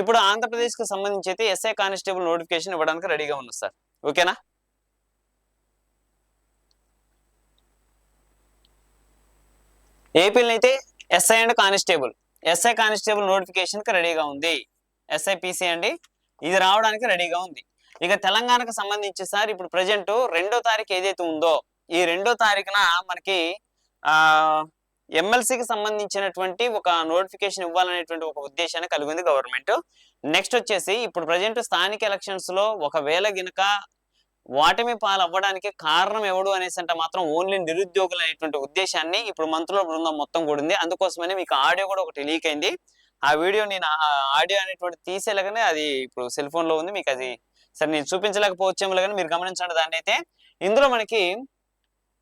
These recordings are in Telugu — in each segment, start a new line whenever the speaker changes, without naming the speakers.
ఇప్పుడు ఆంధ్రప్రదేశ్కి సంబంధించి అయితే ఎస్ఐ కానిస్టేబుల్ నోటిఫికేషన్ ఇవ్వడానికి రెడీగా ఉంది సార్. ఓకేనా? ఏపీలో అయితే SI and constable. SI constable నోటిఫికేషన్కి రెడీగా ఉంది. ఎస్ఐపిసి అండి. ఇది రావడానికి రెడీగా ఉంది. ఇక తెలంగాణకు సంబంధించి సార్ ఇప్పుడు ప్రజెంట్ రెండో తారీఖు ఏదైతే ఉందో ఈ రెండో తారీఖున మనకి ఎమ్మెల్సీకి సంబంధించినటువంటి ఒక నోటిఫికేషన్ ఇవ్వాలనేటువంటి ఒక ఉద్దేశాన్ని కలిగి ఉంది గవర్నమెంట్ నెక్స్ట్ వచ్చేసి ఇప్పుడు ప్రజెంట్ స్థానిక ఎలక్షన్స్లో ఒకవేళ గినక వాటమి పాలు అవ్వడానికి కారణం ఎవడు అనేసి అంటే మాత్రం ఓన్లీ నిరుద్యోగులు అనేటువంటి ఉద్దేశాన్ని ఇప్పుడు మంత్రుల బృందం మొత్తం కూడింది. అందుకోసమనే మీకు ఆడియో కూడా ఒకటి లీక్ అయింది. ఆ వీడియో నేను ఆడియో అనేటువంటి తీసేలాగానే అది ఇప్పుడు సెల్ ఫోన్లో ఉంది. మీకు అది సరే నేను చూపించలేకపోవచ్చేమో కానీ మీరు గమనించండి దాన్ని అయితే ఇందులో మనకి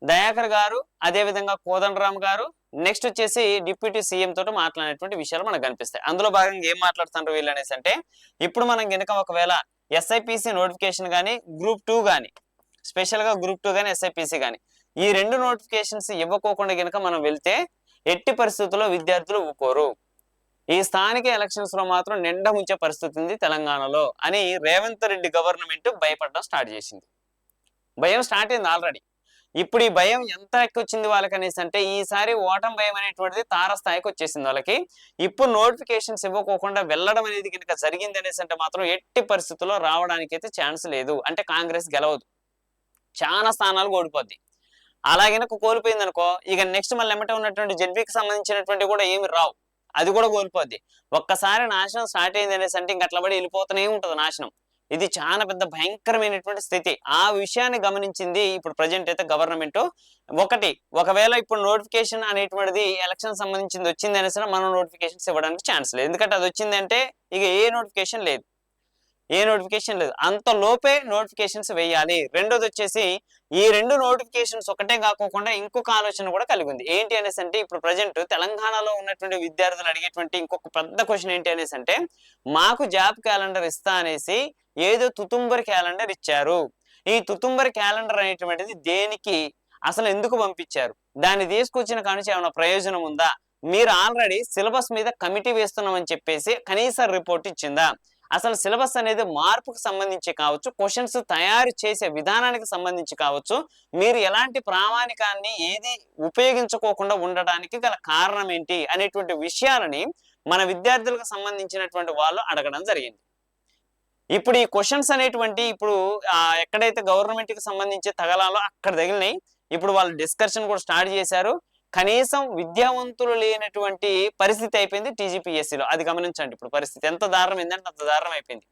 దయాకర్ గారు అదే విధంగా కోదండరామ్ గారు నెక్స్ట్ వచ్చేసి డిప్యూటీ సీఎం తోటి మాట్లాడేటువంటి విషయాలు మనకు కనిపిస్తాయి. అందులో భాగంగా ఏం మాట్లాడుతున్నారు వీళ్ళు అనేసి అంటే ఇప్పుడు మనం కనుక ఒకవేళ ఎస్ఐపిసి నోటిఫికేషన్ కానీ గ్రూప్ టూ కానీ స్పెషల్గా గ్రూప్ టూ కానీ ఎస్ఐపిసి కానీ ఈ రెండు నోటిఫికేషన్స్ ఇవ్వకోకుండా కనుక మనం వెళ్తే ఎట్టి పరిస్థితుల్లో విద్యార్థులు ఊకోరు. ఈ స్థానిక ఎలక్షన్స్లో మాత్రం నిండా ఉంచే పరిస్థితి ఉంది తెలంగాణలో అని రేవంత్ రెడ్డి గవర్నమెంట్ భయపడడం స్టార్ట్ చేసింది. భయం స్టార్ట్ అయింది ఆల్రెడీ ఇప్పుడు ఈ భయం ఎంత వచ్చింది వాళ్ళకి అనేసి అంటే ఈసారి ఓటం భయం అనేటువంటిది తారస్థాయికి వచ్చేసింది వాళ్ళకి. ఇప్పుడు నోటిఫికేషన్స్ ఇవ్వకోకుండా వెళ్ళడం అనేది కనుక జరిగింది అనేసి అంటే మాత్రం ఎట్టి పరిస్థితుల్లో రావడానికి అయితే ఛాన్స్ లేదు. అంటే కాంగ్రెస్ గెలవదు. చాలా స్థానాలు ఓడిపోద్ది. అలాగే కోల్పోయింది అనుకో ఇక నెక్స్ట్ మళ్ళీ ఎమ్మటే ఉన్నటువంటి జెడ్పీకి సంబంధించినటువంటి కూడా ఏమి రావు. అది కూడా కోల్పోద్ది. ఒక్కసారి నాశనం స్టార్ట్ అయింది అనేసి అంటే ఇంక అట్లా పడి వెళ్ళిపోతూనే ఉంటుంది నాశనం. ఇది చాలా పెద్ద భయంకరమైనటువంటి స్థితి. ఆ విషయాన్ని గమనించింది ఇప్పుడు ప్రజెంట్ అయితే గవర్నమెంట్ ఒకటి ఒకవేళ ఇప్పుడు నోటిఫికేషన్ అనేటువంటిది ఎలక్షన్ సంబంధించింది వచ్చింది అనేసి మనం నోటిఫికేషన్స్ ఇవ్వడానికి ఛాన్స్ లేదు. ఎందుకంటే అది వచ్చిందంటే ఇక ఏ నోటిఫికేషన్ లేదు. ఏ నోటిఫికేషన్ లేదు. అంత లోపే నోటిఫికేషన్స్ వేయాలి. రెండోది వచ్చేసి ఈ రెండు నోటిఫికేషన్స్ ఒకటే కాకుండా ఇంకొక ఆలోచన కూడా కలిగి ఉంది. ఏంటి అనేసి అంటే ఇప్పుడు ప్రజెంట్ తెలంగాణలో ఉన్నటువంటి విద్యార్థులు అడిగేటువంటి ఇంకొక పెద్ద క్వశ్చన్ ఏంటి అనేసి అంటే మాకు జాబ్ క్యాలెండర్ ఇస్తా అనేసి ఏదో తుతుంబర్ క్యాలెండర్ ఇచ్చారు. ఈ తుతుంబర్ క్యాలెండర్ అనేటువంటిది దేనికి? అసలు ఎందుకు పంపించారు? దాన్ని తీసుకొచ్చిన కానీ ఏమైనా ప్రయోజనం ఉందా? మీరు ఆల్రెడీ సిలబస్ మీద కమిటీ వేస్తున్నామని చెప్పేసి కనీస రిపోర్ట్ ఇచ్చిందా? అసలు సిలబస్ అనేది మార్పుకు సంబంధించి కావచ్చు క్వశ్చన్స్ తయారు చేసే విధానానికి సంబంధించి కావచ్చు మీరు ఎలాంటి ప్రామాణికాన్ని ఏది ఉపయోగించుకోకుండా ఉండడానికి గల కారణం ఏంటి అనేటువంటి విషయాలని మన విద్యార్థులకు సంబంధించినటువంటి వాళ్ళు అడగడం జరిగింది. ఇప్పుడు ఈ క్వశ్చన్స్ అనేటువంటి ఇప్పుడు ఎక్కడైతే గవర్నమెంట్కి సంబంధించి తగలాలో అక్కడ తగిలినాయి ఇప్పుడు వాళ్ళు డిస్కషన్ కూడా స్టార్ట్ చేశారు. కనీసం విద్యావంతులు లేనటువంటి పరిస్థితి అయిపోయింది టీజీపీఎస్సీలో. లో అది గమనించండి ఇప్పుడు పరిస్థితి. ఎంత దారుణం ఏంటంటే అంత దారుణం అయిపోయింది.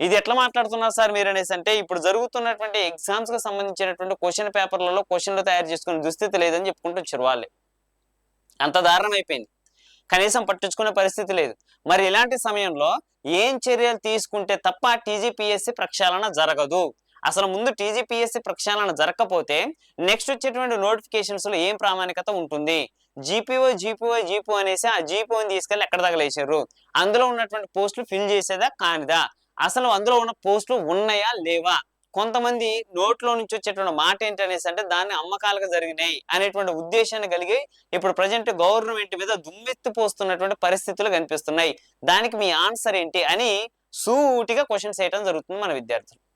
ఇది ఎట్లా మాట్లాడుతున్నారు సార్ మీరు అనేసి అంటే ఇప్పుడు జరుగుతున్నటువంటి ఎగ్జామ్స్కి సంబంధించినటువంటి క్వశ్చన్ పేపర్లలో క్వశ్చన్లు తయారు చేసుకునే దుస్థితి లేదని చెప్పుకుంటూ వచ్చారు వాళ్ళే. అంత దారుణం అయిపోయింది. కనీసం పట్టించుకునే పరిస్థితి లేదు. మరి ఇలాంటి సమయంలో ఏం చర్యలు తీసుకుంటే తప్ప టీజీపీఎస్సీ ప్రక్షాళన జరగదు? అసలు ముందు టీజీపీఎస్సీ ప్రక్షాళన జరగకపోతే నెక్స్ట్ వచ్చేటువంటి నోటిఫికేషన్స్లో ఏం ప్రామాణికత ఉంటుంది? జీపీఓ జీపీఓ జీపో అనేసి ఆ జీపీఓని తీసుకెళ్ళి ఎక్కడ తగలేసారు అందులో ఉన్నటువంటి పోస్టులు ఫిల్ చేసేదా కానిదా? అసలు అందులో ఉన్న పోస్టులు ఉన్నాయా లేవా? కొంతమంది నోట్లో నుంచి వచ్చేటువంటి మాట ఏంటి అనేసి అంటే దాన్ని అమ్మకాలుగా జరిగినాయి అనేటువంటి ఉద్దేశాన్ని కలిగి ఇప్పుడు ప్రజెంట్ గవర్నమెంట్ మీద దుమ్మెత్తి పోస్తున్నటువంటి పరిస్థితులు కనిపిస్తున్నాయి. దానికి మీ ఆన్సర్ ఏంటి అని సూటిగా క్వశ్చన్స్ వేయడం జరుగుతుంది మన విద్యార్థులు.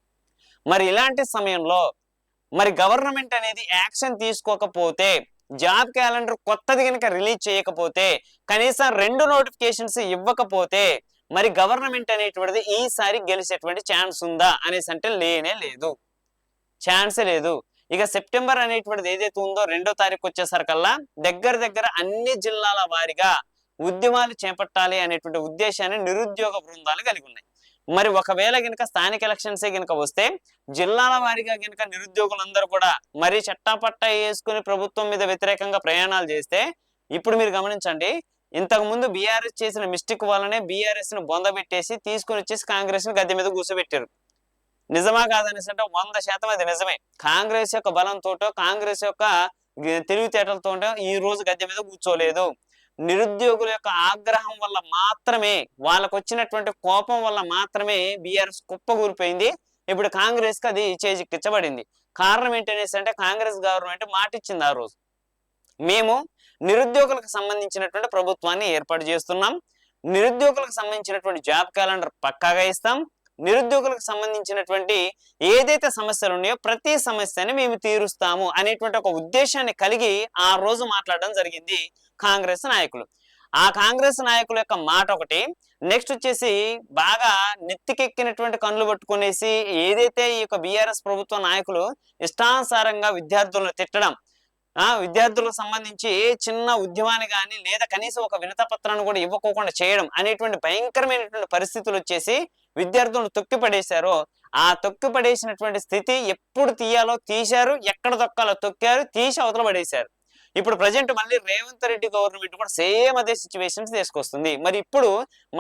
మరి ఇలాంటి సమయంలో మరి గవర్నమెంట్ అనేది యాక్షన్ తీసుకోకపోతే జాబ్ క్యాలెండర్ కొత్తది కనుక రిలీజ్ చేయకపోతే కనీసం రెండు నోటిఫికేషన్స్ ఇవ్వకపోతే మరి గవర్నమెంట్ అనేటువంటిది ఈసారి గెలిచేటువంటి ఛాన్స్ ఉందా అనేసి అంటే లేనే లేదు. ఛాన్సే లేదు. ఇక సెప్టెంబర్ అనేటువంటిది ఏదైతే ఉందో రెండో తారీఖు వచ్చేసరికల్లా దగ్గర దగ్గర అన్ని జిల్లాల వారిగా ఉద్యమాలు చేపట్టాలి అనేటువంటి ఉద్దేశాన్ని నిరుద్యోగ బృందాలు కలిగి ఉన్నాయి. మరి ఒకవేళ గనక స్థానిక ఎలక్షన్సే గనక వస్తే జిల్లాల వారీగా గనక నిరుద్యోగులందరూ కూడా మరి చట్టాపట్ట వేసుకుని ప్రభుత్వం మీద వ్యతిరేకంగా ప్రయాణాలు చేస్తే ఇప్పుడు మీరు గమనించండి ఇంతకు ముందు బీఆర్ఎస్ చేసిన మిస్టేక్ వల్లనే బీఆర్ఎస్ను బొందబెట్టేసి తీసుకుని వచ్చేసి కాంగ్రెస్ని గద్దె మీద కూర్చోబెట్టారు. నిజమా కాదనేసి అంటే వంద శాతం అది నిజమే. కాంగ్రెస్ యొక్క బలంతో కాంగ్రెస్ యొక్క తెలివితేటలతో ఈ రోజు గద్దె మీద కూర్చోలేదు. నిరుద్యోగుల యొక్క ఆగ్రహం వల్ల మాత్రమే వాళ్ళకు వచ్చినటువంటి కోపం వల్ల మాత్రమే బీఆర్ఎస్ కుప్పగూరిపోయింది ఇప్పుడు కాంగ్రెస్కి అది చేజిక్కించబడింది. కారణం ఏంటనేసి అంటే కాంగ్రెస్ గవర్నమెంట్ మాట ఇచ్చింది ఆ రోజు. మేము నిరుద్యోగులకు సంబంధించినటువంటి ప్రభుత్వాన్ని ఏర్పాటు చేస్తున్నాం. నిరుద్యోగులకు సంబంధించినటువంటి జాబ్ క్యాలెండర్ పక్కాగా ఇస్తాం. నిరుద్యోగులకు సంబంధించినటువంటి ఏదైతే సమస్యలు ఉన్నాయో ప్రతి సమస్యని మేము తీరుస్తాము అనేటువంటి ఒక ఉద్దేశాన్ని కలిగి ఆ రోజు మాట్లాడడం జరిగింది. కాంగ్రెస్ నాయకులు. ఆ కాంగ్రెస్ నాయకుల యొక్క మాట ఒకటి నెక్స్ట్ వచ్చేసి బాగా నెత్తికెక్కినటువంటి కళ్ళు పట్టుకునేసి ఏదైతే ఈ యొక్క బీఆర్ఎస్ ప్రభుత్వ నాయకులు ఇష్టానుసారంగా విద్యార్థులను తిట్టడం ఆ విద్యార్థులకు సంబంధించి ఏ చిన్న ఉద్యమాన్ని కానీ లేదా కనీసం ఒక వినత పత్రాన్ని కూడా ఇవ్వకోకుండా చేయడం అనేటువంటి భయంకరమైనటువంటి పరిస్థితులు వచ్చేసి విద్యార్థులను తొక్కి పడేశారు ఆ తొక్కి పడేసినటువంటి స్థితి ఎప్పుడు తీయాలో తీశారు ఎక్కడ తొక్కాలో తొక్కారు తీసి అవతల పడేశారు. ఇప్పుడు ప్రజెంట్ మళ్ళీ రేవంత్ రెడ్డి గవర్నమెంట్ కూడా సేమ్ అదే సిచ్యువేషన్స్ తీసుకొస్తుంది. మరి ఇప్పుడు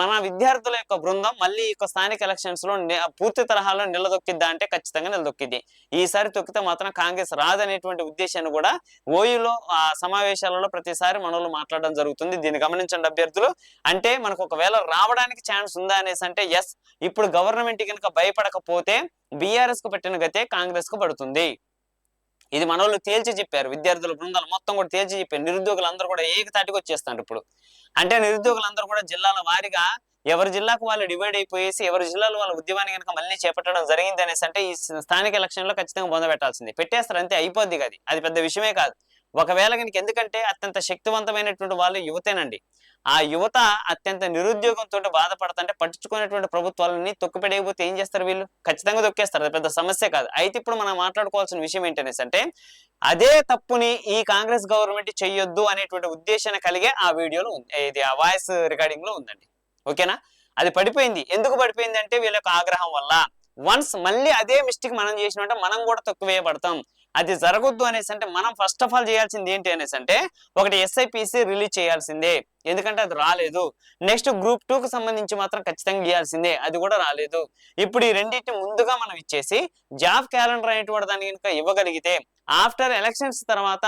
మన విద్యార్థుల యొక్క బృందం మళ్ళీ ఈ యొక్క స్థానిక ఎలక్షన్స్లో పూర్తి తరహాలో నిలదొక్కిద్దా అంటే ఖచ్చితంగా నిలదొక్కిద్ది. ఈసారి తొక్కితే మాత్రం కాంగ్రెస్ రాదనేటువంటి ఉద్దేశాన్ని కూడా ఓయూలో ఆ సమావేశాలలో ప్రతిసారి మనలో మాట్లాడడం జరుగుతుంది. దీన్ని గమనించండి అభ్యర్థులు. అంటే మనకు ఒకవేళ రావడానికి ఛాన్స్ ఉందా అనేసి అంటే ఎస్ ఇప్పుడు గవర్నమెంట్ కనుక భయపడకపోతే బీఆర్ఎస్కు పెట్టిన గతే కాంగ్రెస్కు పడుతుంది. ఇది మన తేల్చి చెప్పారు. విద్యార్థుల బృందాలు మొత్తం కూడా తేల్చి చెప్పారు. నిరుద్యోగులు అందరూ కూడా ఏకతాటికి వచ్చేస్తారు ఇప్పుడు. అంటే నిరుద్యోగులందరూ కూడా జిల్లాల వారీగా ఎవరి జిల్లాకు వాళ్ళు డివైడ్ అయిపోయేసి ఎవరి జిల్లాలో వాళ్ళ ఉద్యమాన్ని కనుక మళ్ళీ చేపట్టడం జరిగింది అనేసి అంటే ఈ స్థానిక ఎలక్షన్లో ఖచ్చితంగా పొందబెట్టాల్సింది పెట్టేస్తారు అంతే అయిపోద్ది అది. అది పెద్ద విషయమే కాదు. ఒకవేళ కనుక ఎందుకంటే అత్యంత శక్తివంతమైనటువంటి వాళ్ళు యువతేనండి. ఆ యువత అత్యంత నిరుద్యోగంతో బాధపడుతుంటే పట్టించుకునేటువంటి ప్రభుత్వాలని తొక్కిపెట్టకపోతే ఏం చేస్తారు వీళ్ళు? ఖచ్చితంగా తొక్కేస్తారు. అది పెద్ద సమస్య కాదు. అయితే ఇప్పుడు మనం మాట్లాడుకోవాల్సిన విషయం ఏంటనేసి అంటే అదే తప్పుని ఈ కాంగ్రెస్ గవర్నమెంట్ చెయ్యొద్దు అనేటువంటి ఉద్దేశాన్ని కలిగే ఆ వీడియోలో ఉంది. ఇది ఆ వాయిస్ రికార్డింగ్లో ఉందండి. ఓకేనా? అది పడిపోయింది. ఎందుకు పడిపోయింది అంటే వీళ్ళ యొక్క ఆగ్రహం వల్ల. వన్స్ మళ్ళీ అదే మిస్టేక్ మనం చేసినట్టే మనం కూడా తొక్కువేయబడతాం. అది జరగొద్దు అనేసి అంటే మనం ఫస్ట్ ఆఫ్ ఆల్ చేయాల్సింది ఏంటి అనేసి అంటే ఒకటి ఎస్ఐపిసి రిలీజ్ చేయాల్సిందే. ఎందుకంటే అది రాలేదు. నెక్స్ట్ గ్రూప్ టూ కు సంబంధించి మాత్రం ఖచ్చితంగా ఇవ్వాల్సిందే అది కూడా రాలేదు. ఇప్పుడు ఈ రెండింటిని ముందుగా మనం ఇచ్చేసి జాబ్ క్యాలెండర్ అనేటువంటి దాన్ని కనుక ఇవ్వగలిగితే ఆఫ్టర్ ఎలక్షన్స్ తర్వాత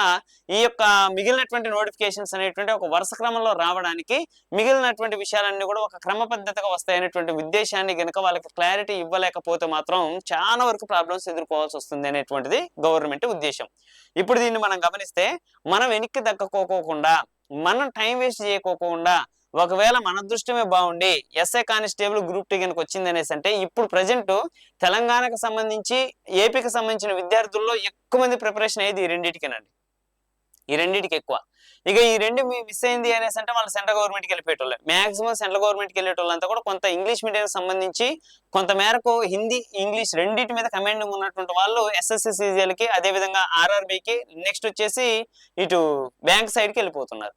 ఈ యొక్క మిగిలినటువంటి నోటిఫికేషన్స్ అనేటువంటి ఒక వరుస క్రమంలో రావడానికి మిగిలినటువంటి విషయాలన్నీ కూడా ఒక క్రమ పద్ధతిగా వస్తాయనేటువంటి ఉద్దేశాన్ని గనుక వాళ్ళకి క్లారిటీ ఇవ్వలేకపోతే మాత్రం చాలా వరకు ప్రాబ్లమ్స్ ఎదుర్కోవాల్సి వస్తుంది అనేటువంటిది గవర్నమెంట్ ఉద్దేశం. ఇప్పుడు దీన్ని మనం గమనిస్తే మనం వెనక్కి దక్కకోకుండా మనం టైం వేస్ట్ చేయకోకుండా ఒకవేళ మన అదృష్టమే బాగుండి ఎస్ఐ కానిస్టేబుల్ గ్రూప్ టీ కనుక వచ్చింది అనేసి అంటే ఇప్పుడు ప్రజెంట్ తెలంగాణకు సంబంధించి ఏపీకి సంబంధించిన విద్యార్థుల్లో ఎక్కువ మంది ప్రిపరేషన్ అయ్యేది ఈ రెండింటికేనండి. ఈ రెండింటికి ఎక్కువ. ఇక ఈ రెండు మిస్ అయింది అనేసి అంటే వాళ్ళు సెంట్రల్ గవర్నమెంట్కి వెళ్ళిపోయేటోళ్ళే. మాక్సిమం సెంట్రల్ గవర్నమెంట్కి వెళ్ళేటోళ్ళంతా కూడా కొంత ఇంగ్లీష్ మీడియం సంబంధించి కొంత మేరకు హిందీ ఇంగ్లీష్ రెండింటి మీద కమాండింగ్ ఉన్నటువంటి వాళ్ళు ఎస్ఎస్సి సీజీఎల్కి అదేవిధంగా ఆర్ఆర్బికి నెక్స్ట్ వచ్చేసి ఇటు బ్యాంక్ సైడ్కి వెళ్ళిపోతున్నారు.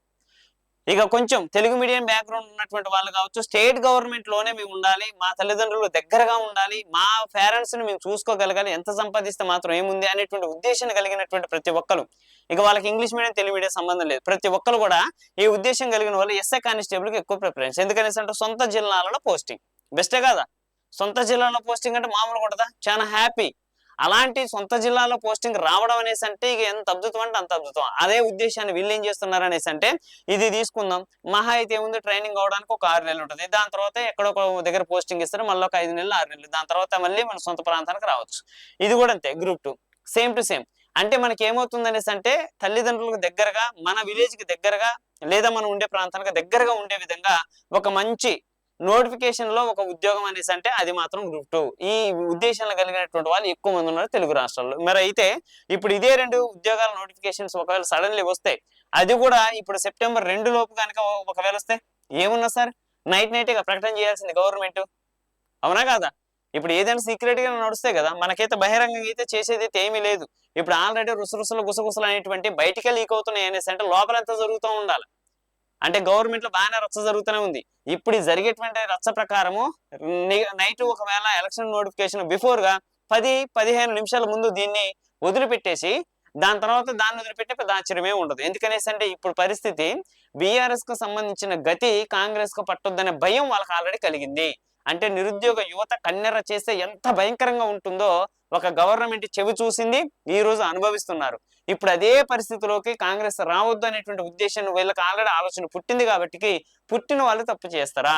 ఇక కొంచెం తెలుగు మీడియం బ్యాక్గ్రౌండ్ ఉన్నటువంటి వాళ్ళు కావచ్చు స్టేట్ గవర్నమెంట్లోనే మేము ఉండాలి మా తల్లిదండ్రులు దగ్గరగా ఉండాలి మా పేరెంట్స్ని మేము చూసుకోగలగాలి ఎంత సంపాదిస్తే మాత్రం ఏముంది అనేటువంటి ఉద్దేశం కలిగినటువంటి ప్రతి ఒక్కరు. ఇక వాళ్ళకి ఇంగ్లీష్ మీడియం తెలుగు మీడియం సంబంధం లేదు. ప్రతి ఒక్కరు కూడా ఈ ఉద్దేశం కలిగిన వాళ్ళు ఎస్ఐ కానిస్టేబుల్కి ఎక్కువ ప్రిఫరెన్స్ ఎందుకనేసి అంటే సొంత జిల్లాలలో పోస్టింగ్ బెస్టే కదా? సొంత జిల్లాలో పోస్టింగ్ అంటే మామూలు కూడా చాలా హ్యాపీ అలాంటి సొంత జిల్లాలో పోస్టింగ్ రావడం అనేసి అంటే ఇక ఎంత అద్భుతం అంటే అంత అద్భుతం. అదే ఉద్దేశాన్ని వీళ్ళు ఏం చేస్తున్నారు అనేసి అంటే ఇది తీసుకుందాం. మహా అయితే ఏముంది? ట్రైనింగ్ అవడానికి ఒక ఆరు నెలలు ఉంటుంది. దాని తర్వాత ఎక్కడో ఒక దగ్గర పోస్టింగ్ ఇస్తారు. మళ్ళీ ఒక ఐదు నెలలు ఆరు నెలలు. దాని తర్వాత మళ్ళీ మన సొంత ప్రాంతానికి రావచ్చు. ఇది కూడా అంతే group two same to same అంటే మనకి ఏమవుతుంది అనేసి అంటే తల్లిదండ్రులకు దగ్గరగా మన విలేజ్కి దగ్గరగా లేదా మనం ఉండే ప్రాంతానికి దగ్గరగా ఉండే విధంగా ఒక మంచి నోటిఫికేషన్లో ఒక ఉద్యోగం అనేసి అంటే అది మాత్రం గ్రూప్ టూ ఈ ఉద్దేశాలు కలిగినటువంటి వాళ్ళు ఎక్కువ మంది ఉన్నారు తెలుగు రాష్ట్రాల్లో. మరి అయితే ఇప్పుడు ఇదే రెండు ఉద్యోగాల నోటిఫికేషన్స్ ఒకవేళ సడన్లీ వస్తాయి అది కూడా ఇప్పుడు సెప్టెంబర్ రెండు లోపు కనుక ఒకవేళ వస్తే ఏమున్నా సార్? నైట్ నైట్గా ప్రకటన చేయాల్సింది గవర్నమెంట్ అవునా కాదా? ఇప్పుడు ఏదైనా సీక్రెట్గా నడుస్తాయి కదా. మనకైతే బహిరంగంగా అయితే చేసేది అయితే ఏమీ లేదు. ఇప్పుడు ఆల్రెడీ రుసరుసలు గుసగుసలు అనేటువంటి బయటికే లీక్ అవుతున్నాయి అనేసి అంటే లోపల ఎంత జరుగుతూ ఉండాలి. అంటే గవర్నమెంట్లో బాగానే రచ్చ జరుగుతూనే ఉంది. ఇప్పుడు జరిగేటువంటి రచ్చ ప్రకారము నైట్ ఒకవేళ ఎలక్షన్ నోటిఫికేషన్ బిఫోర్గా పది పదిహేను నిమిషాల ముందు దీన్ని వదిలిపెట్టేసి దాని తర్వాత దాన్ని వదిలిపెట్టే దాచర్యమే ఉండదు. ఎందుకనేసి అంటే ఇప్పుడు పరిస్థితి బీఆర్ఎస్కు సంబంధించిన గతి కాంగ్రెస్కు పట్టొద్దనే భయం వాళ్ళకి ఆల్రెడీ కలిగింది. అంటే నిరుద్యోగ యువత కన్నెర చేస్తే ఎంత భయంకరంగా ఉంటుందో ఒక గవర్నమెంట్ చెవి చూసింది ఈ రోజు అనుభవిస్తున్నారు. ఇప్పుడు అదే పరిస్థితిలోకి కాంగ్రెస్ రావద్దు అనేటువంటి ఉద్దేశం వీళ్ళకి ఆల్రెడీ ఆలోచన పుట్టింది కాబట్టి పుట్టిన వాళ్ళు తప్పు చేస్తారా?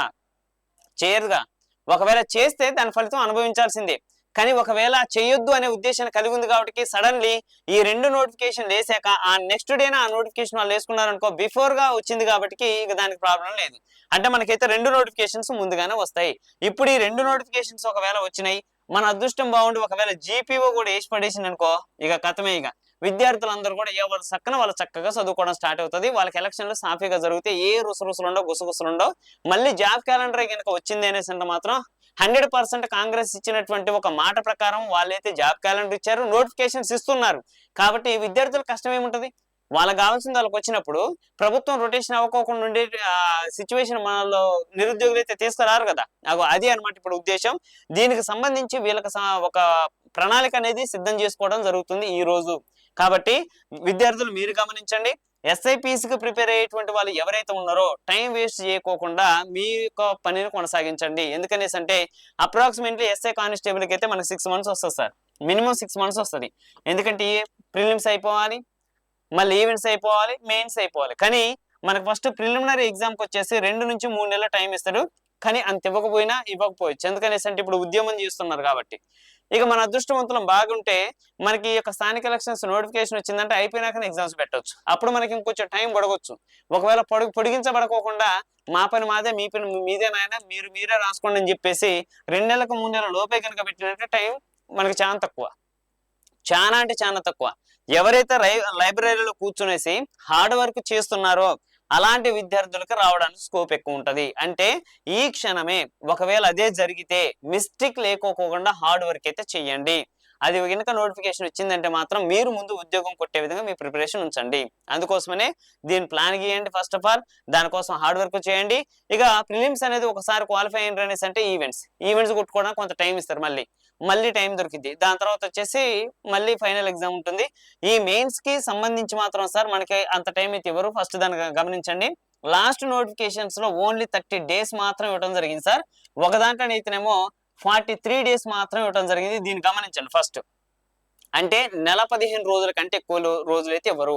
చేయరుగా. ఒకవేళ చేస్తే దాని ఫలితం అనుభవించాల్సిందే. కానీ ఒకవేళ చేయొద్దు అనే ఉద్దేశాన్ని కలిగి ఉంది కాబట్టి సడన్లీ ఈ రెండు నోటిఫికేషన్ వేసాక ఆ నెక్స్ట్ డేన ఆ నోటిఫికేషన్ వాళ్ళు వేసుకున్నారనుకో బిఫోర్గా వచ్చింది కాబట్టి ఇక దానికి ప్రాబ్లం లేదు. అంటే మనకైతే రెండు నోటిఫికేషన్స్ ముందుగానే వస్తాయి. ఇప్పుడు ఈ రెండు నోటిఫికేషన్స్ ఒకవేళ వచ్చినాయి మన అదృష్టం బాగుండి ఒకవేళ జీపీఓ కూడా వేసి పడేసింది అనుకో ఇక కథమే ఇక. విద్యార్థులందరూ కూడా ఎవరు చక్కన వాళ్ళు చక్కగా చదువుకోవడం స్టార్ట్ అవుతుంది. వాళ్ళకి ఎలక్షన్లు సాఫీగా జరిగితే ఏ రుసరుసలుండో గుసగుసలుండో మళ్ళీ జాబ్ క్యాలెండర్ కనుక వచ్చింది అనేసి అంటే మాత్రం హండ్రెడ్ పర్సెంట్ కాంగ్రెస్ ఇచ్చినటువంటి ఒక మాట ప్రకారం వాళ్ళైతే జాబ్ క్యాలెండర్ ఇచ్చారు నోటిఫికేషన్స్ ఇస్తున్నారు. కాబట్టి విద్యార్థుల కష్టం ఏముంటుంది? వాళ్ళకి కావాల్సింది వాళ్ళకి వచ్చినప్పుడు ప్రభుత్వం రొటేషన్ అవ్వకోకుండా ఉండే సిచ్యువేషన్ మనలో నిరుద్యోగులు అయితే తీసుకురారు కదా. అది అన్నమాట ఇప్పుడు ఉద్దేశం. దీనికి సంబంధించి వీళ్ళకి ఒక ప్రణాళిక అనేది సిద్ధం చేసుకోవడం జరుగుతుంది ఈ రోజు. కాబట్టి విద్యార్థులు మీరు గమనించండి. ఎస్ఐపిసికి ప్రిపేర్ అయ్యేటువంటి వాళ్ళు ఎవరైతే ఉన్నారో టైం వేస్ట్ చేయకోకుండా మీ యొక్క పనిని కొనసాగించండి. ఎందుకనేసి అంటే అప్రాక్సిమేట్లీ ఎస్ఐ కానిస్టేబుల్కి అయితే మనకి సిక్స్ మంత్స్ వస్తుంది సార్. మినిమం సిక్స్ మంత్స్ వస్తుంది. ఎందుకంటే ప్రిలిమ్స్ అయిపోవాలి మళ్ళీ ఈవెంట్స్ అయిపోవాలి మెయిన్స్ అయిపోవాలి. కానీ మనకు ఫస్ట్ ప్రిలిమినరీ ఎగ్జామ్కి వచ్చేసి రెండు నుంచి మూడు నెలల టైం ఇస్తాడు. కానీ అంత ఇవ్వకపోయినా ఇవ్వకపోవచ్చు. ఎందుకనేసి అంటే ఇప్పుడు ఉద్యమం చేస్తున్నారు కాబట్టి. ఇక మన అదృష్టవంతులం బాగుంటే మనకి ఈ యొక్క స్థానిక ఎలక్షన్స్ నోటిఫికేషన్ వచ్చిందంటే అయిపోయినాక ఎగ్జామ్స్ పెట్టొచ్చు. అప్పుడు మనకి ఇంకొంచెం టైం పడవచ్చు ఒకవేళ పొడి పొడిగించబడకోకుండా మా పని మాదే మీ పని మీదే నాయన మీరు మీరే రాసుకోండి అని చెప్పేసి రెండు నెలలకు మూడు నెలల లోపే కనుక పెట్టినట్టే టైం మనకి చాలా తక్కువ. చాలా అంటే చాలా తక్కువ. ఎవరైతే లైబ్రరీలో కూర్చునేసి హార్డ్ వర్క్ చేస్తున్నారో అలాంటి విద్యార్థులకు రావడానికి స్కోప్ ఎక్కువ ఉంటది. అంటే ఈ క్షణమే ఒకవేళ అదే జరిగితే మిస్టేక్ లేకోకుండా హార్డ్ వర్క్ అయితే చెయ్యండి. అది కనుక నోటిఫికేషన్ వచ్చిందంటే మాత్రం మీరు ముందు ఉద్యోగం కొట్టే విధంగా మీ ప్రిపరేషన్ ఉంచండి. అందుకోసమనే దీని ప్లాన్ గీయండి ఫస్ట్ ఆఫ్ ఆల్ దానికోసం హార్డ్ వర్క్ చేయండి. ఇక ప్రిలిమ్స్ అనేది ఒకసారి క్వాలిఫై అయిన అనేసి అంటే ఈవెంట్స్ ఈవెంట్స్ కొట్టుకోవడానికి కొంత టైం ఇస్తారు మళ్ళీ. మళ్ళీ టైం దొరికింది దాని తర్వాత వచ్చేసి మళ్ళీ ఫైనల్ ఎగ్జామ్ ఉంటుంది. ఈ మెయిన్స్కి సంబంధించి మాత్రం సార్ మనకి అంత టైం అయితే ఇవ్వరు. ఫస్ట్ దాన్ని గమనించండి. లాస్ట్ నోటిఫికేషన్స్లో ఓన్లీ థర్టీ డేస్ మాత్రం ఇవ్వడం జరిగింది సార్. ఒక అయితేనేమో ఫార్టీ త్రీ డేస్ మాత్రం ఇవ్వడం జరిగింది. దీన్ని గమనించండి ఫస్ట్. అంటే నెల పదిహేను రోజుల కంటే ఎక్కువ రోజులు అయితే ఇవ్వరు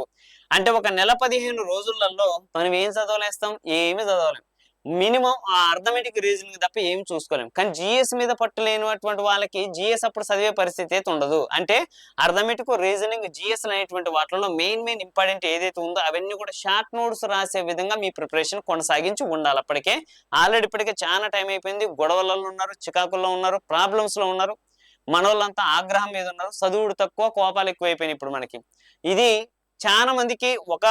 అంటే ఒక నెల పదిహేను రోజులలో మనం ఏం చదవలేస్తాం? ఏమి చదవలేం. మినిమం ఆ అర్థమెటిక్ రీజనింగ్ తప్ప ఏమి చూసుకోలేము కానీ జిఎస్ మీద పట్టు లేనటువంటి వాళ్ళకి జిఎస్ అప్పుడు చదివే పరిస్థితి అయితే ఉండదు. అంటే అర్థమెటిక్ రీజనింగ్ జిఎస్ అనేటువంటి వాటిలో మెయిన్ మెయిన్ ఇంపార్టెంట్ ఏదైతే ఉందో అవన్నీ కూడా షార్ట్ నోట్స్ రాసే విధంగా మీ ప్రిపరేషన్ కొనసాగించి ఉండాలి. అప్పటికే ఆల్రెడీ ఇప్పటికే చాలా టైం అయిపోయింది. గొడవలలో ఉన్నారు చికాకుల్లో ఉన్నారు ప్రాబ్లమ్స్లో ఉన్నారు. మనోళ్ళంతా ఆగ్రహం మీద ఉన్నారు. చదువుడు తక్కువ కోపాలు ఎక్కువైపోయినాయి ఇప్పుడు మనకి. ఇది చాలా మందికి ఒక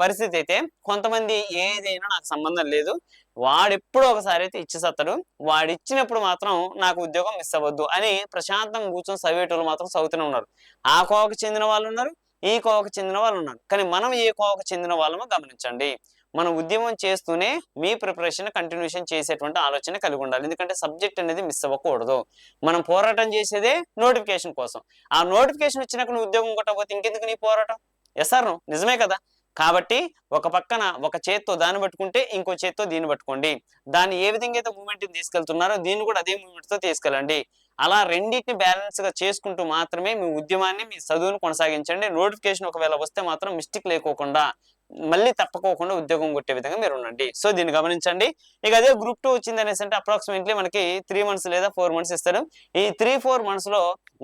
పరిస్థితి అయితే కొంతమంది ఏదైనా నాకు సంబంధం లేదు. వాడెప్పుడు ఒకసారి అయితే ఇచ్చేసత్తాడు. వాడు ఇచ్చినప్పుడు మాత్రం నాకు ఉద్యోగం మిస్ అవ్వద్దు అని ప్రశాంతంగా కూర్చొని చదివేటోళ్ళు మాత్రం చదువుతూనే ఉన్నారు. ఆ కోవకు చెందిన వాళ్ళు ఉన్నారు ఈ కోవకు చెందిన వాళ్ళు ఉన్నారు. కానీ మనం ఏ కోవకు చెందిన వాళ్ళమో గమనించండి. మనం ఉద్యమం చేస్తూనే మీ ప్రిపరేషన్ కంటిన్యూషన్ చేసేటువంటి ఆలోచన కలిగి ఉండాలి. ఎందుకంటే సబ్జెక్ట్ అనేది మిస్ అవ్వకూడదు. మనం పోరాటం చేసేదే నోటిఫికేషన్ కోసం. ఆ నోటిఫికేషన్ వచ్చినాక నువ్వు ఉద్యోగం కొట్టకపోతే ఇంకెందుకు నీ పోరాటం? ఎస్ఆర్ నిజమే కదా? కాబట్టి ఒక పక్కన ఒక చేత్తో దాన్ని పట్టుకుంటే ఇంకో చేత్తో దీన్ని పట్టుకోండి. దాన్ని ఏ విధంగా అయితే మూమెంట్ తీసుకెళ్తున్నారో దీన్ని కూడా అదే మూమెంట్తో తీసుకెళ్ళండి. అలా రెండింటిని బ్యాలెన్స్గా చేసుకుంటూ మాత్రమే మీ ఉద్యమాన్ని మీ చదువును కొనసాగించండి. నోటిఫికేషన్ ఒకవేళ వస్తే మాత్రం మిస్టేక్ లేకోకుండా మళ్ళీ తప్పకోకుండా ఉద్యోగం కొట్టే విధంగా మీరు ఉండండి. సో దీన్ని గమనించండి. ఇక అదే గ్రూప్ టూ వచ్చింది అనేసి అంటే అప్రాక్సిమేట్లీ మనకి త్రీ మంత్స్ లేదా ఫోర్ మంత్స్ ఇస్తారు. ఈ త్రీ ఫోర్ మంత్స్లో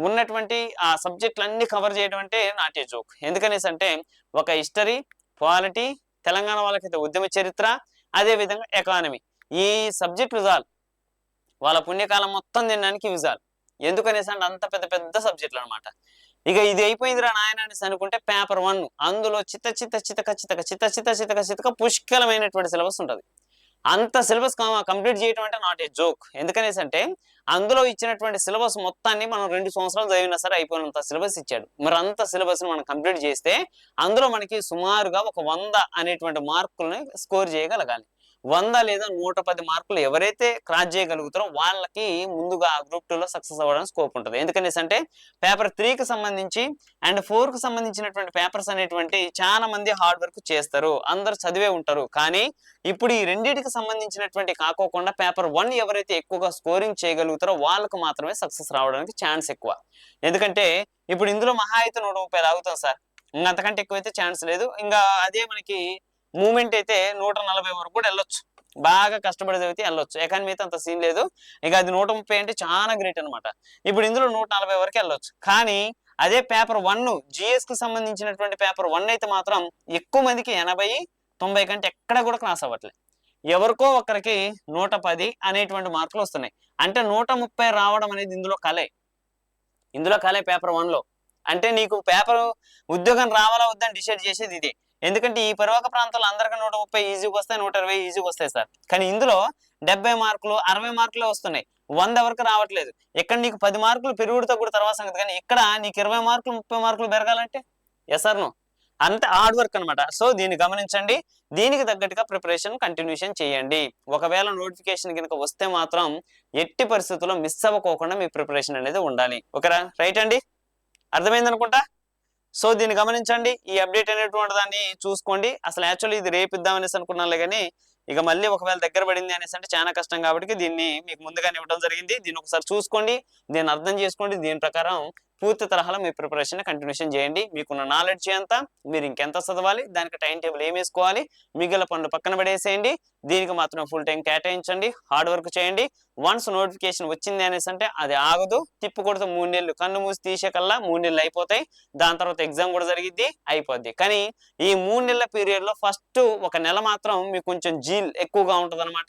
ఉన్నటువంటి ఆ సబ్జెక్టులు అన్ని కవర్ చేయడం అంటే నాట్ ఏ జోక్ ఎందుకనేసి అంటే ఒక హిస్టరీ పాలిటీ తెలంగాణ వాళ్ళకైతే ఉద్యమ చరిత్ర అదే విధంగా ఎకానమీ ఈ సబ్జెక్టులు చాలు వాళ్ళ పుణ్యకాలం మొత్తం తినడానికి ఇవి చాలు ఎందుకనేసి అంటే అంత పెద్ద పెద్ద సబ్జెక్టులు అనమాట ఇక ఇది అయిపోయిందిరా నాయన అనేసి అనుకుంటే పేపర్ వన్ అందులో చిత్త చిత్త చితక చితక చిత్త చిత్త చితక చితక పుష్కలమైనటువంటి సిలబస్ ఉంటుంది. అంత సిలబస్ కంప్లీట్ చేయడం అంటే నాట్ ఏ జోక్ ఎందుకనేసి అంటే అందులో ఇచ్చినటువంటి సిలబస్ మొత్తాన్ని మనం రెండు సంవత్సరాలు చదివినా సరే అయిపోయినంత సిలబస్ ఇచ్చాడు. మరి అంత సిలబస్ని మనం కంప్లీట్ చేస్తే అందులో మనకి సుమారుగా ఒక వంద అనేటువంటి మార్కుల్ని స్కోర్ చేయగలగాలి. వంద లేదా నూట పది మార్కులు ఎవరైతే క్రాస్ చేయగలుగుతారో వాళ్ళకి ముందుగా గ్రూప్ టూలో సక్సెస్ అవ్వడానికి స్కోప్ ఉంటుంది. ఎందుకనేసి అంటే పేపర్ త్రీకి సంబంధించి అండ్ ఫోర్కి సంబంధించినటువంటి పేపర్స్ అనేటువంటి చాలా మంది హార్డ్ వర్క్ చేస్తారు. అందరు చదివే ఉంటారు. కానీ ఇప్పుడు ఈ రెండింటికి సంబంధించినటువంటి కాకోకుండా పేపర్ వన్ ఎవరైతే ఎక్కువగా స్కోరింగ్ చేయగలుగుతారో వాళ్ళకు మాత్రమే సక్సెస్ రావడానికి ఛాన్స్ ఎక్కువ. ఎందుకంటే ఇప్పుడు ఇందులో మహా అయితే నూట ముప్పై లాగుతాం సార్. ఇంకా అంతకంటే ఎక్కువైతే ఛాన్స్ లేదు. ఇంకా అదే మనకి మూమెంట్ అయితే నూట నలభై వరకు కూడా వెళ్ళొచ్చు. బాగా కష్టపడి చదివితే వెళ్ళొచ్చు. ఎకానమీ అయితే అంత సీన్ లేదు. ఇక అది నూట ముప్పై అంటే చాలా గ్రేట్ అన్నమాట. ఇప్పుడు ఇందులో నూట నలభై వరకు వెళ్ళొచ్చు. కానీ అదే పేపర్ వన్ జిఎస్కి సంబంధించినటువంటి పేపర్ వన్ అయితే మాత్రం ఎక్కువ మందికి ఎనభై తొంభై కంటే ఎక్కడ కూడా క్లాస్ అవ్వట్లేదు ఎవరికో ఒకరికి నూట పది అనేటువంటి మార్కులు వస్తున్నాయి. అంటే నూట ముప్పై రావడం అనేది ఇందులో కలే. ఇందులో కలే పేపర్ వన్లో అంటే నీకు పేపర్ ఉద్యోగం రావాలా వద్దని డిసైడ్ చేసేది ఇది. ఎందుకంటే ఈ పరివాహక ప్రాంతంలో అందరికీ నూట ముప్పై ఈజీగా వస్తాయి నూట ఇరవై ఈజీగా వస్తాయి సార్. కానీ ఇందులో డెబ్బై మార్కులు అరవై మార్కులే వస్తున్నాయి. వంద వరకు రావట్లేదు. ఇక్కడ నీకు పది మార్కులు పెరుగుడుతో కూడా తర్వాత సంగతి కానీ ఇక్కడ నీకు ఇరవై మార్కులు ముప్పై మార్కులు పెరగాలంటే? ఎస్ సార్ అంత హార్డ్ వర్క్ అనమాట సో దీన్ని గమనించండి. దీనికి తగ్గట్టుగా ప్రిపరేషన్ కంటిన్యూషన్ చేయండి. ఒకవేళ నోటిఫికేషన్ కనుక వస్తే మాత్రం ఎట్టి పరిస్థితుల్లో మిస్ అవ్వకోకుండా మీ ప్రిపరేషన్ అనేది ఉండాలి. ఓకేరా రైట్ అండి? అర్థమైంది అనుకుంటా సో దీన్ని గమనించండి. ఈ అప్డేట్ అనేటువంటి దాన్ని చూసుకోండి. అసలు యాక్చువల్లీ ఇది రేపు ఇద్దామనేసి అనుకున్నాను కానీ ఇక మళ్ళీ ఒకవేళ దగ్గర పడింది అనేసి అంటే చాలా కష్టం కాబట్టి దీన్ని మీకు ముందుగానే ఇవ్వడం జరిగింది. దీన్ని ఒకసారి చూసుకోండి. దీన్ని అర్థం చేసుకోండి. దీని ప్రకారం పూర్తి తరహాలో మీ ప్రిపరేషన్ కంటిన్యూషన్ చేయండి. మీకున్న నాలెడ్జ్ ఎంత మీరు ఇంకెంత చదవాలి దానికి టైం టేబుల్ ఏం వేసుకోవాలి మిగిలిన పనులు పక్కన పడేసేయండి. దీనికి మాత్రం ఫుల్ టైం కేటాయించండి హార్డ్ వర్క్ చేయండి. వన్స్ నోటిఫికేషన్ వచ్చింది అనేసి అంటే అది ఆగదు. తిప్పకూడదు మూడు నెలలు కన్ను మూసి తీసే కల్లా మూడు నెలలు అయిపోతాయి. దాని తర్వాత ఎగ్జామ్ కూడా జరిగిద్ది అయిపోద్ది. కానీ ఈ మూడు నెలల పీరియడ్లో ఫస్ట్ ఒక నెల మాత్రం మీకు కొంచెం జీల్ ఎక్కువగా ఉంటుంది అనమాట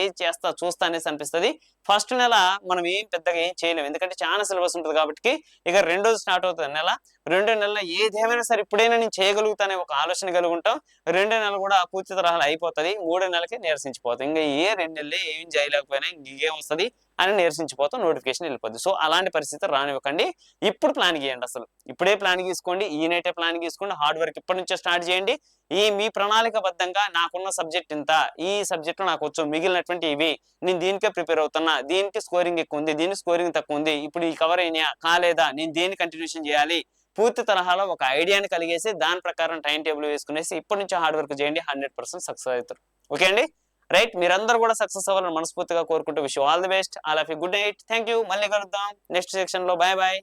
ఏం చేస్తా చూస్తా అనేసి అనిపిస్తుంది. ఫస్ట్ నెల మనం ఏం పెద్దగా ఏం చేయలేము ఎందుకంటే చాలా సిలబస్ ఉంటుంది కాబట్టి ఇక రెండోది స్టార్ట్ అవుతుంది. నెల రెండు నెలల్లో ఏదేమైనా సరే ఇప్పుడైనా నేను చేయగలుగుతానే ఒక ఆలోచన కలిగి ఉంటాం. రెండు నెలలు కూడా పూర్తి తరహాలు అయిపోతుంది. మూడో నెలకి నీరసించిపోతుంది. ఇంకా ఏ రెండు నెలలు ఏం చేయలేకపోయినా ఇంకేం వస్తుంది అని నీరసించిపోతాం నోటిఫికేషన్ వెళ్ళిపోద్ది. సో అలాంటి పరిస్థితి రానివ్వకండి. ఇప్పుడు ప్లాన్ గీయండి అసలు. ఇప్పుడే ప్లాన్ గీసుకోండి. ఈ నైటే ప్లాన్ గీసుకోండి. హార్డ్ వర్క్ ఇప్పటి నుంచే స్టార్ట్ చేయండి. ఈ మీ ప్రణాళికబద్ధంగా నాకున్న సబ్జెక్ట్ ఇంత ఈ సబ్జెక్ట్లో నాకు వచ్చు మిగిలినటువంటి ఇవి నేను దీనికే ప్రిపేర్ అవుతున్నా. దీనికి స్కోరింగ్ ఎక్కువ ఉంది. దీనికి స్కోరింగ్ తక్కువ ఉంది. ఇప్పుడు ఈ కవర్ అయినా కాలేదా? నేను దేని కంటిన్యూషన్ చేయాలి? పూర్తి తరహాలో ఒక ఐడియాని కలిగేసి దాని ప్రకారం టైం టేబుల్ వేసుకునేసి ఇప్పటి నుంచి హార్డ్ వర్క్ చేయండి హండ్రెడ్ పర్సెంట్ సక్సెస్ అవుతారు. ఓకే అండి? రైట్ మీరందరూ కూడా సక్సెస్ అవ్వాలని మనస్ఫూర్తిగా కోరుకుంటూ wish all the best. All of good night. Thank you మళ్ళీ కలుద్దాం. నెక్స్ట్ సెక్షన్లో బాయ్ బాయ్.